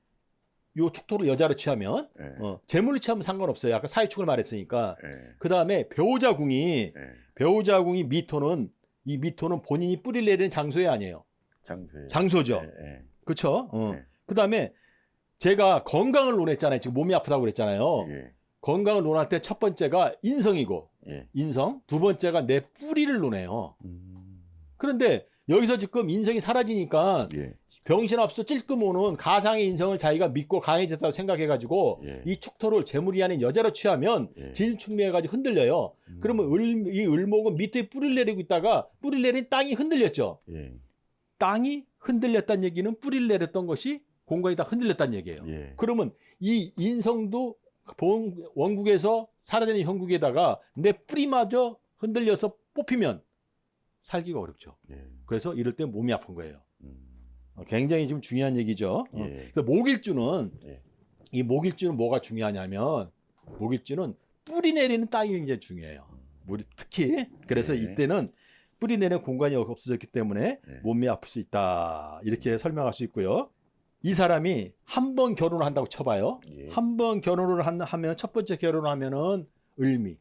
[SPEAKER 2] 요 축토를 여자로 취하면
[SPEAKER 1] 예.
[SPEAKER 2] 어, 재물로 취하면 상관없어요. 아까 사회축을 말했으니까.
[SPEAKER 1] 예.
[SPEAKER 2] 그 다음에 배우자궁이
[SPEAKER 1] 예.
[SPEAKER 2] 배우자궁이 미토는 이 미토는 본인이 뿌리를 내리는 장소에 아니에요.
[SPEAKER 1] 장소에.
[SPEAKER 2] 장소죠.
[SPEAKER 1] 예.
[SPEAKER 2] 그렇죠? 어.
[SPEAKER 1] 네.
[SPEAKER 2] 그 다음에 제가 건강을 논했잖아요. 지금 몸이 아프다고 그랬잖아요.
[SPEAKER 1] 예.
[SPEAKER 2] 건강을 논할 때 첫 번째가 인성이고
[SPEAKER 1] 예.
[SPEAKER 2] 인성, 두 번째가 내 뿌리를 논해요.
[SPEAKER 1] 음.
[SPEAKER 2] 그런데 여기서 지금 인성이 사라지니까
[SPEAKER 1] 예.
[SPEAKER 2] 병신합수 찔끔 오는 가상의 인성을 자기가 믿고 강해졌다고 생각해가지고
[SPEAKER 1] 예.
[SPEAKER 2] 이 축토를 재물이 아닌 여자로 취하면
[SPEAKER 1] 예.
[SPEAKER 2] 진충미해가지고 흔들려요.
[SPEAKER 1] 음.
[SPEAKER 2] 그러면 을, 이 을목은 밑에 뿌리를 내리고 있다가 뿌리를 내린 땅이 흔들렸죠.
[SPEAKER 1] 예.
[SPEAKER 2] 땅이 흔들렸다는 얘기는 뿌리를 내렸던 것이 공간이 다 흔들렸다는 얘기예요.
[SPEAKER 1] 예.
[SPEAKER 2] 그러면 이 인성도 본- 원국에서 사라지는 형국에다가 내 뿌리마저 흔들려서 뽑히면 살기가 어렵죠.
[SPEAKER 1] 예.
[SPEAKER 2] 그래서 이럴 때 몸이 아픈 거예요.
[SPEAKER 1] 음.
[SPEAKER 2] 어, 굉장히 지금 중요한 얘기죠. 어.
[SPEAKER 1] 예.
[SPEAKER 2] 그래서 목일주는
[SPEAKER 1] 예.
[SPEAKER 2] 이 목일주는 뭐가 중요하냐면 목일주는 뿌리 내리는 땅이 굉장히 중요해요. 우리 특히 그래서
[SPEAKER 1] 예.
[SPEAKER 2] 이때는 뿌리 내리는 공간이 없어졌기 때문에
[SPEAKER 1] 예.
[SPEAKER 2] 몸이 아플 수 있다 이렇게 설명할 수 있고요. 이 사람이 한 번 결혼을 한다고 쳐봐요.
[SPEAKER 1] 예.
[SPEAKER 2] 한번 결혼을 한- 하면 첫 번째 결혼을 하면은 을미,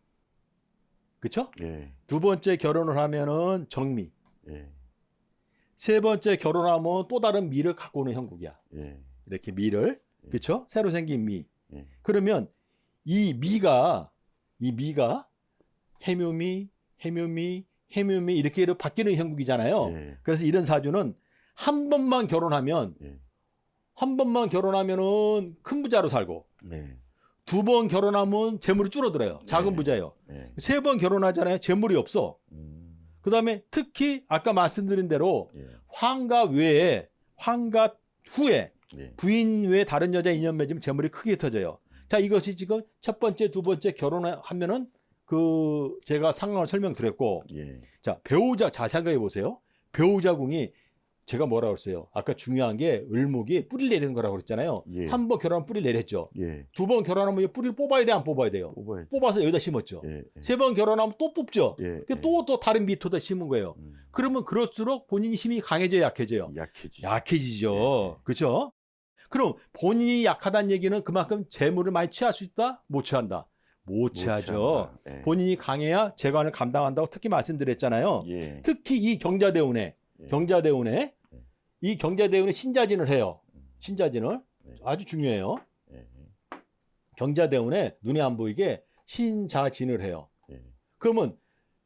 [SPEAKER 2] 그렇죠?
[SPEAKER 1] 예.
[SPEAKER 2] 두 번째 결혼을 하면은 정미,
[SPEAKER 1] 예.
[SPEAKER 2] 세 번째 결혼하면 또 다른 미를 갖고 오는 형국이야.
[SPEAKER 1] 예.
[SPEAKER 2] 이렇게 미를
[SPEAKER 1] 예.
[SPEAKER 2] 그렇죠? 새로 생긴 미.
[SPEAKER 1] 예.
[SPEAKER 2] 그러면 이 미가 이 미가 해묘미, 해묘미, 해묘미 이렇게 바뀌는 형국이잖아요.
[SPEAKER 1] 예.
[SPEAKER 2] 그래서 이런 사주는 한 번만 결혼하면
[SPEAKER 1] 예.
[SPEAKER 2] 한 번만 결혼하면은 큰 부자로 살고
[SPEAKER 1] 예.
[SPEAKER 2] 두번 결혼하면 재물이 줄어들어요. 작은
[SPEAKER 1] 네.
[SPEAKER 2] 부자예요.
[SPEAKER 1] 예.
[SPEAKER 2] 세번 결혼하잖아요. 재물이 없어.
[SPEAKER 1] 음.
[SPEAKER 2] 그다음에 특히 아까 말씀드린 대로
[SPEAKER 1] 예.
[SPEAKER 2] 환갑 외에 환갑 후에
[SPEAKER 1] 예.
[SPEAKER 2] 부인 외에 다른 여자 인연 맺으면 재물이 크게 터져요. 자, 이것이 지금 첫 번째, 두 번째 결혼하면은 그 제가 상황을 설명드렸고
[SPEAKER 1] 예.
[SPEAKER 2] 자, 배우자 자 생각해 보세요. 배우자 궁이 제가 뭐라 그랬어요? 아까 중요한 게 을목이 뿌리를 내리는 거라고 그랬잖아요.
[SPEAKER 1] 예.
[SPEAKER 2] 한 번 결혼하면 뿌리를 내렸죠.
[SPEAKER 1] 예.
[SPEAKER 2] 두 번 결혼하면 이 뿌리를 뽑아야 돼, 안 뽑아야 돼요?
[SPEAKER 1] 뽑아야지.
[SPEAKER 2] 뽑아서 여기다 심었죠.
[SPEAKER 1] 예. 예.
[SPEAKER 2] 세 번 결혼하면 또 뽑죠.
[SPEAKER 1] 예.
[SPEAKER 2] 그또또 다른 밑에다 심은 거예요.
[SPEAKER 1] 음.
[SPEAKER 2] 그러면 그럴수록 본인이 힘이 강해져야 약해져요.
[SPEAKER 1] 약해지.
[SPEAKER 2] 약해지죠.
[SPEAKER 1] 예.
[SPEAKER 2] 그렇죠? 그럼 본인이 약하다는 얘기는 그만큼 재물을 많이 취할 수 있다? 못 취한다. 못 취하죠.
[SPEAKER 1] 예.
[SPEAKER 2] 본인이 강해야 재관을 감당한다고 특히 말씀드렸잖아요.
[SPEAKER 1] 예.
[SPEAKER 2] 특히 이 경자대운에
[SPEAKER 1] 예.
[SPEAKER 2] 경자대운에
[SPEAKER 1] 예.
[SPEAKER 2] 이 경자대운에 신자진을 해요.
[SPEAKER 1] 음.
[SPEAKER 2] 신자진을
[SPEAKER 1] 네.
[SPEAKER 2] 아주 중요해요.
[SPEAKER 1] 예.
[SPEAKER 2] 경자대운에 눈에 안 보이게 신자진을 해요.
[SPEAKER 1] 예.
[SPEAKER 2] 그러면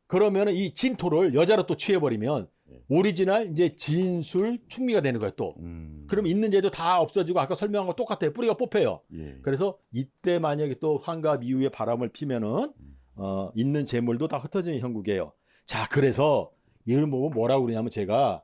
[SPEAKER 2] 그러면 이 진토를 여자로 또 취해버리면
[SPEAKER 1] 예.
[SPEAKER 2] 오리지널 이제 진술 충미가 되는 거예요 또.
[SPEAKER 1] 음.
[SPEAKER 2] 그럼 있는 죄도 다 없어지고 아까 설명한 거 똑같아요. 뿌리가 뽑혀요.
[SPEAKER 1] 예.
[SPEAKER 2] 그래서 이때 만약에 또 환갑 이후에 바람을 피면은
[SPEAKER 1] 음.
[SPEAKER 2] 어, 있는 재물도 다 흩어지는 형국이에요. 자, 그래서 이걸 보고 뭐라고 그러냐면 제가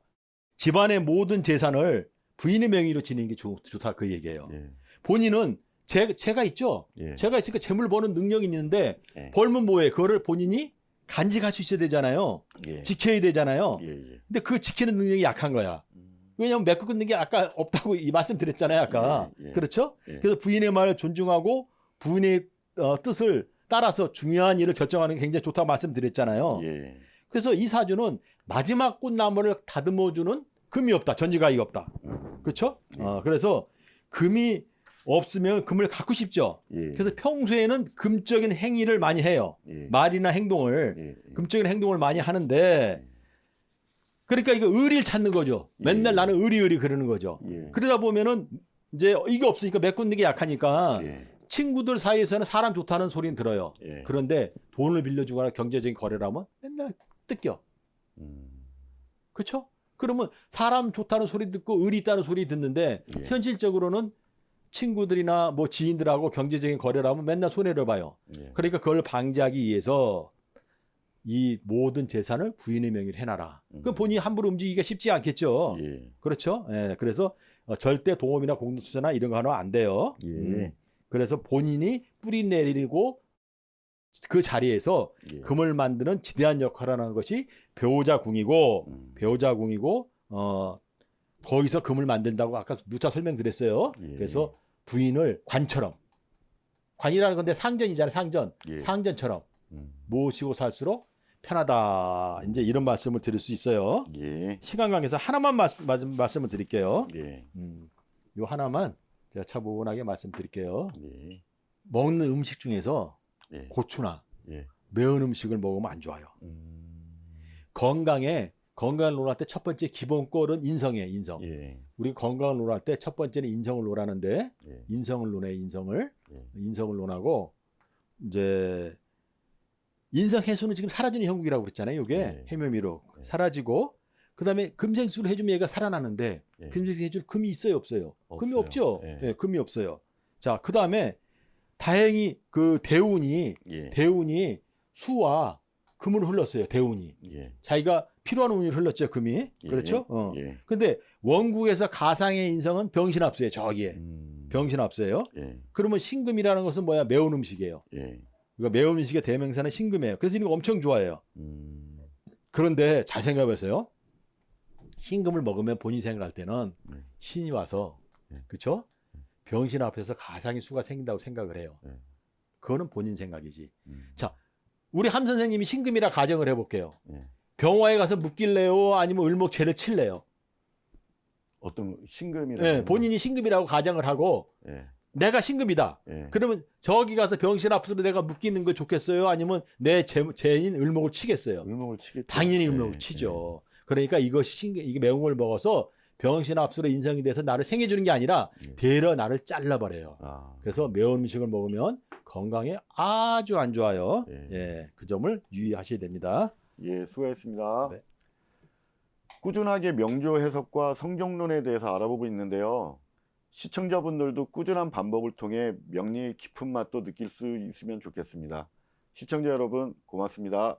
[SPEAKER 2] 집안의 모든 재산을 부인의 명의로 지내는 게 좋, 좋다 그 얘기예요.
[SPEAKER 1] 예.
[SPEAKER 2] 본인은 제, 제가 있죠.
[SPEAKER 1] 예.
[SPEAKER 2] 제가 있으니까 재물 버는 능력이 있는데
[SPEAKER 1] 예.
[SPEAKER 2] 벌면 뭐해? 그거를 본인이 간직할 수 있어야 되잖아요.
[SPEAKER 1] 예.
[SPEAKER 2] 지켜야 되잖아요.
[SPEAKER 1] 예. 예.
[SPEAKER 2] 근데 그 지키는 능력이 약한 거야.
[SPEAKER 1] 음.
[SPEAKER 2] 왜냐하면 메꿔 끊는 게 아까 없다고 이 말씀 드렸잖아요. 아까.
[SPEAKER 1] 예, 예.
[SPEAKER 2] 그렇죠?
[SPEAKER 1] 예.
[SPEAKER 2] 그래서 부인의 말을 존중하고 부인의 어, 뜻을 따라서 중요한 일을 결정하는 게 굉장히 좋다고 말씀드렸잖아요.
[SPEAKER 1] 예.
[SPEAKER 2] 그래서 이 사주는 마지막 꽃나무를 다듬어주는 금이 없다. 전지가이 없다.
[SPEAKER 1] 음.
[SPEAKER 2] 그렇죠?
[SPEAKER 1] 예.
[SPEAKER 2] 어, 그래서 금이 없으면 금을 갖고 싶죠.
[SPEAKER 1] 예.
[SPEAKER 2] 그래서 평소에는 금적인 행위를 많이 해요.
[SPEAKER 1] 예.
[SPEAKER 2] 말이나 행동을
[SPEAKER 1] 예. 예.
[SPEAKER 2] 금적인 행동을 많이 하는데 그러니까 이거 의리를 찾는 거죠. 맨날
[SPEAKER 1] 예.
[SPEAKER 2] 나는 의리 의리 그러는 거죠.
[SPEAKER 1] 예.
[SPEAKER 2] 그러다 보면은 이제 이게 없으니까 메꾸는 게 약하니까
[SPEAKER 1] 예.
[SPEAKER 2] 친구들 사이에서는 사람 좋다는 소리는 들어요.
[SPEAKER 1] 예.
[SPEAKER 2] 그런데 돈을 빌려주거나 경제적인 거래를 하면 맨날 뜯겨.
[SPEAKER 1] 음.
[SPEAKER 2] 그렇죠? 그러면 사람 좋다는 소리 듣고 의리 있다는 소리 듣는데
[SPEAKER 1] 예.
[SPEAKER 2] 현실적으로는 친구들이나 뭐 지인들하고 경제적인 거래를 하면 맨날 손해를 봐요.
[SPEAKER 1] 예.
[SPEAKER 2] 그러니까 그걸 방지하기 위해서 이 모든 재산을 부인의 명의로 해놔라. 그럼
[SPEAKER 1] 음.
[SPEAKER 2] 본인이 함부로 움직이기가 쉽지 않겠죠.
[SPEAKER 1] 예.
[SPEAKER 2] 그렇죠? 예, 그래서 어, 절대 동업이나 공동투자나 이런 거 하면 안 돼요.
[SPEAKER 1] 예.
[SPEAKER 2] 음. 그래서 본인이 뿌리 내리고 그 자리에서
[SPEAKER 1] 예.
[SPEAKER 2] 금을 만드는 지대한 역할을 하는 것이 배우자 궁이고
[SPEAKER 1] 음.
[SPEAKER 2] 배우자 궁이고 어 거기서 금을 만든다고 아까 누차 설명드렸어요.
[SPEAKER 1] 예.
[SPEAKER 2] 그래서 부인을 관처럼 관이라는 건데 상전이잖아요. 상전.
[SPEAKER 1] 예.
[SPEAKER 2] 상전처럼
[SPEAKER 1] 음.
[SPEAKER 2] 모시고 살수록 편하다. 이제 이런 말씀을 드릴 수 있어요.
[SPEAKER 1] 예.
[SPEAKER 2] 시간 관계에서 하나만 말씀, 말씀을 드릴게요.
[SPEAKER 1] 예.
[SPEAKER 2] 음, 요 하나만 제가 차분하게 말씀드릴게요.
[SPEAKER 1] 예.
[SPEAKER 2] 먹는 음식 중에서
[SPEAKER 1] 예.
[SPEAKER 2] 고추나
[SPEAKER 1] 예.
[SPEAKER 2] 매운 음식을 먹으면 안 좋아요.
[SPEAKER 1] 음.
[SPEAKER 2] 건강에 건강을 논할 때 첫 번째 기본꼴은 인성이에요. 인성.
[SPEAKER 1] 예.
[SPEAKER 2] 우리 건강을 논할 때 첫 번째는 인성을 논하는데
[SPEAKER 1] 예.
[SPEAKER 2] 인성을 논해 인성을
[SPEAKER 1] 예.
[SPEAKER 2] 인성을 논하고 이제 인성 해소는 지금 사라지는 형국이라고 그랬잖아요. 이게
[SPEAKER 1] 네.
[SPEAKER 2] 해묘미로
[SPEAKER 1] 네.
[SPEAKER 2] 사라지고 그다음에 금생수를 해주면 얘가 살아나는데
[SPEAKER 1] 예.
[SPEAKER 2] 금생수 해줄 금이 있어요, 없어요? 금이
[SPEAKER 1] 없어요.
[SPEAKER 2] 없죠.
[SPEAKER 1] 예.
[SPEAKER 2] 예, 금이 없어요. 자, 그다음에 다행히 그 대운이
[SPEAKER 1] 예.
[SPEAKER 2] 대운이 수와 금을 흘렀어요. 대운이
[SPEAKER 1] 예.
[SPEAKER 2] 자기가 필요한 운이 흘렀죠. 금이
[SPEAKER 1] 예.
[SPEAKER 2] 그렇죠. 어.
[SPEAKER 1] 예.
[SPEAKER 2] 근데 원국에서 가상의 인성은 병신합수예요. 저기에
[SPEAKER 1] 음.
[SPEAKER 2] 병신합수예요.
[SPEAKER 1] 예.
[SPEAKER 2] 그러면 신금이라는 것은 뭐야? 매운 음식이에요.
[SPEAKER 1] 예.
[SPEAKER 2] 그러니까 매운 음식의 대명사는 신금이에요. 그래서 이거 엄청 좋아해요.
[SPEAKER 1] 음.
[SPEAKER 2] 그런데 잘 생각해보세요. 신금을 먹으면 본인 생각할 때는
[SPEAKER 1] 네.
[SPEAKER 2] 신이 와서
[SPEAKER 1] 네.
[SPEAKER 2] 그렇죠? 병신 앞에서 가상의 수가 생긴다고 생각을 해요.
[SPEAKER 1] 네.
[SPEAKER 2] 그거는 본인 생각이지.
[SPEAKER 1] 음.
[SPEAKER 2] 자, 우리 함 선생님이 신금이라 가정을 해볼게요.
[SPEAKER 1] 예.
[SPEAKER 2] 병화에 가서 묶일래요? 아니면 을목채를 칠래요?
[SPEAKER 1] 어떤 신금이라는
[SPEAKER 2] 네,
[SPEAKER 1] 건-
[SPEAKER 2] 본인이 신금이라고 가정을 하고
[SPEAKER 1] 예.
[SPEAKER 2] 내가 신금이다.
[SPEAKER 1] 예.
[SPEAKER 2] 그러면 저기 가서 병신 앞으로 내가 묶이는 걸 좋겠어요? 아니면 내 제, 죄인 을목을 치겠어요?
[SPEAKER 1] 을목을 치겠죠.
[SPEAKER 2] 당연히
[SPEAKER 1] 예.
[SPEAKER 2] 을목을 치죠. 그러니까 이것이 신, 이게 매운 걸 먹어서 병신 앞으로 인성이 돼서 나를 생해 주는 게 아니라
[SPEAKER 1] 예.
[SPEAKER 2] 되려 나를 잘라버려요.
[SPEAKER 1] 아.
[SPEAKER 2] 그래서 매운 음식을 먹으면 건강에 아주 안 좋아요.
[SPEAKER 1] 예.
[SPEAKER 2] 예, 그 점을 유의하셔야 됩니다.
[SPEAKER 1] 예, 수고했습니다.
[SPEAKER 2] 네.
[SPEAKER 1] 꾸준하게 명조 해석과 성정론에 대해서 알아보고 있는데요. 시청자분들도 꾸준한 반복을 통해 명리의 깊은 맛도 느낄 수 있으면 좋겠습니다. 시청자 여러분, 고맙습니다.